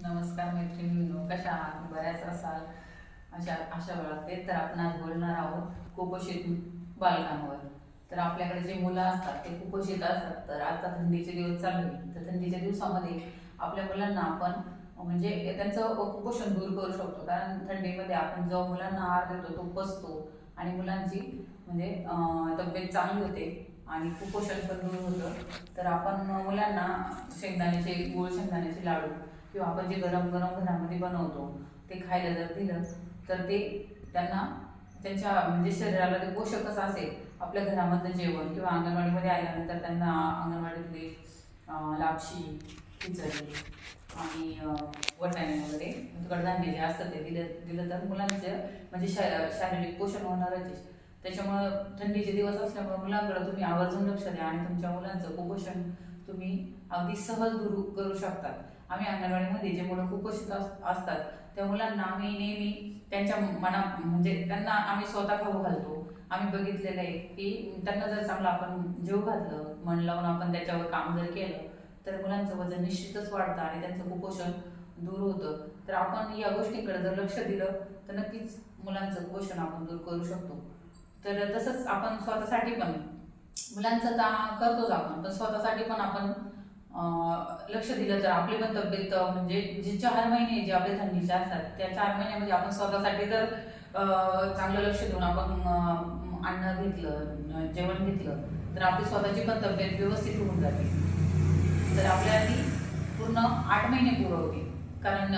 नमस्कार मैत्रिणींनो कशा आहात? बऱ्याच असाल? अशा अशा वेळात ते तर आपण आज बोलणार आहोत कुपोषित बालकांवर. तर आपल्याकडे जे मुलं असतात ते कुपोषित असतात. तर आता थंडीचे दिवस चालू आहे तर थंडीच्या दिवसामध्ये आपल्या मुलांना आपण म्हणजे त्यांचं कुपोषण दूर करू शकतो. कारण थंडीमध्ये आपण जो मुलांना आहार देतो तो बसतो आणि मुलांची म्हणजे तब्येत चांगली होते आणि कुपोषण पण दूर होतं. तर आपण मुलांना शेंगदाण्याचे गुळ शेंगदाण्याचे लाडू किंवा आपण जे गरम गरम घरामध्ये बनवतो ते खायला जर दिलं तर ते त्यांना त्यांच्या म्हणजे शरीराला ते पोषकच असेल आपल्या घरामधलं जेवण किंवा अंगणवाडीमध्ये आल्यानंतर त्यांना अंगणवाडीतले लापशी खिचडी आणि वटाणे वगैरे कडधान्य जे असतं ते दिलं दिलं तर मुलांचं म्हणजे शा- शारीरिक पोषण होणारच आहे. त्याच्यामुळं थंडीचे दिवस असल्यामुळे मुलांकडे तुम्ही आवर्जून लक्ष द्या आणि तुमच्या मुलांचं कुपोषण तुम्ही अगदी सहज दूर करू शकता आम्ही अंगणवाडीमध्ये जे मुलं कुपोषित अस- असतात त्या मुलांना आम्ही नेहमी त्यांच्या मना म्हणजे त्यांना आम्ही स्वतः खाऊ घालतो. आम्ही बघितलेलं आहे की त्यांना जर चांगलं आपण जीव घातलं मन लावून आपण त्याच्यावर काम जर केलं तर मुलांचं वजन निश्चितच वाढतं आणि त्यांचं कुपोषण दूर होतं. तर आपण या गोष्टीकडे जर लक्ष दिलं तर नक्कीच मुलांचं कुपोषण आपण दूर करू शकतो. तर तसंच आपण स्वतःसाठी पण मुलांचं तर करतोच आपण पण स्वतःसाठी पण आपण लक्ष दिलं तर आपली पण तब्येत म्हणजे जे चार महिने जे आपले थंडीचे असतात त्या चार महिन्यामध्ये आपण स्वतःसाठी जर चांगलं लक्ष देऊन आपण अन्न घेतलं जेवण घेतलं तर आपली स्वतःची पण तब्येत व्यवस्थित होऊन जाते. तर आपल्याला ती पूर्ण आठ महिने पुरवते. होते कारण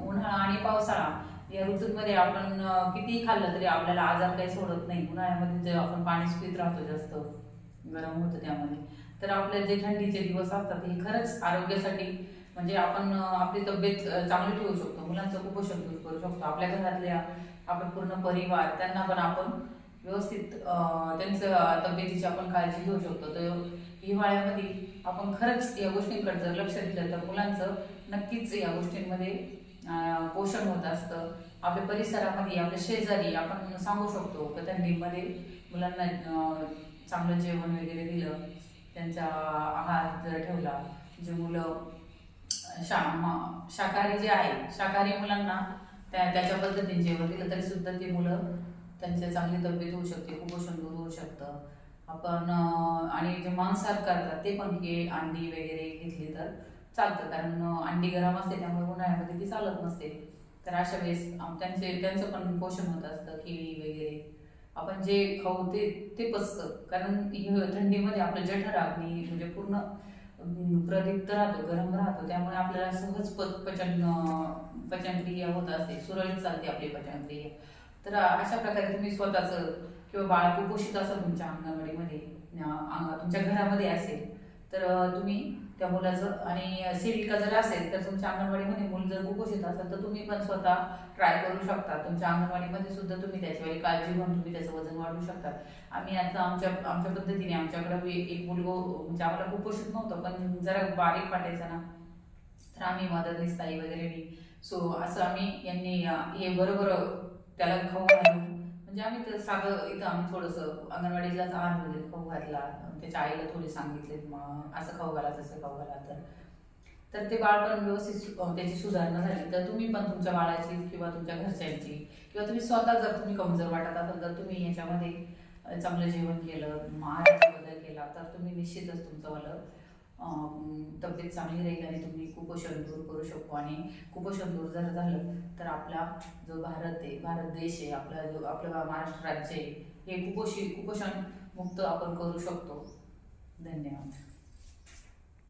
उन्हाळा आणि पावसाळा या ऋतूंमध्ये आपण कितीही खाल्लं तरी आपल्याला आजार काही सोडत नाही. उन्हाळ्यामध्ये आपण पाणीच पित राहतो जास्त गरम होतं त्यामध्ये. तर आपले जे थंडीचे दिवस असतात हे खरंच आरोग्यासाठी म्हणजे आपण आपली तब्येत चांगली ठेवू शकतो. मुलांचं कुपोषण दूर करू शकतो. आपल्या घरातल्या आपण पूर्ण परिवार त्यांना पण आपण व्यवस्थित त्यांचं तब्येतीची आपण काळजी घेऊ शकतो. तर हिवाळ्यामध्ये आपण खरंच या गोष्टींकडे जर लक्ष दिलं तर मुलांचं नक्कीच या गोष्टींमध्ये पोषण होत असतं. आपल्या परिसरामध्ये आपल्या शेजारी आपण सांगू शकतो की थंडीमध्ये मुलांना चांगलं जेवण वगैरे दिलं त्यांचा आहार जर ठेवला जे मुलं शा शाकाहारी जे आहे शाकाहारी मुलांना त्या त्याच्या पद्धतीने जेवण दिलं तरी सुद्धा ते मुलं त्यांची चांगली तब्येत होऊ शकते कुपोषण दूर होऊ शकतं. आपण आणि जे मांसाहार करतात ते पण हे अंडी वगैरे घेतली तर चालतं. कारण अंडी गरम असते त्यामुळे उन्हाळ्यामध्ये ती चालत नसते. तर अशा वेळेस त्यांचे त्यांचं पण पोषण होत असतं केळी वगैरे. आपण जे खाऊ ते ते पचतं. कारण थंडीमध्ये आपलं जठराग्नी म्हणजे पूर्ण प्रदीप्त राहतो गरम राहतो. त्यामुळे आपल्याला सहज पचन पचनक्रिया होत असते. सुरळीत चालते आपली पचनक्रिया. तर अशा प्रकारे तुम्ही स्वतःचं किंवा बाळ कुपोषित असेल तुमच्या अंगणवाडीमध्ये तुमच्या घरामध्ये असेल तर तुम्ही त्या मुलाचं आणि सेविका जर असेल तर तुमच्या अंगणवाडीमध्ये मूल जर कुपोषित असेल तर तुम्ही पण स्वतः ट्राय करू शकता. तुमच्या अंगणवाडीमध्ये सुद्धा तुम्ही त्याच्यावेळी काळजी घेऊन तुम्ही त्याचं वजन वाढवू शकता. आम्ही आता आमच्या आमच्या पद्धतीने आमच्याकडं बी एक मुलगो म्हणजे आम्हाला कुपोषित नव्हतं पण जरा बारीक वाटायचं ना तर आम्ही मदतनीस ताई वगैरे सो असं आम्ही यांनी हे बरोबर त्याला खाऊ घालून म्हणजे आम्ही तर साधं इथं आम्ही थोडंसं अंगणवाडीलाच आहार वगैरे म्हणजे खाऊ घातला त्याच्या आईला थोडी सांगितले मग असं खाऊ घाला तसं खाऊ घाला. तर तर ते बाळ पण व्यवस्थित त्याची सुधारणा झाली. तर तुम्ही पण तुमच्या बाळाची किंवा तुमच्या घरच्यांची किंवा तुम्ही स्वतः जर तुम्ही कमजोर वाटत असाल तर तुम्ही याच्यामध्ये चांगलं जेवण केलं आहाराचा बदल केला तर तुम्ही निश्चितच तुमचं वालं तब्येत चांगली राहील आणि तुम्ही कुपोषण दूर करू शकतो आणि कुपोषण दूर जर झालं तर आपला जो भारत आहे भारत देश आहे आपला जो आपलं महाराष्ट्र राज्य आहे हे कुपोषित कुपोषण मुक्त आपण करू शकतो. धन्यवाद.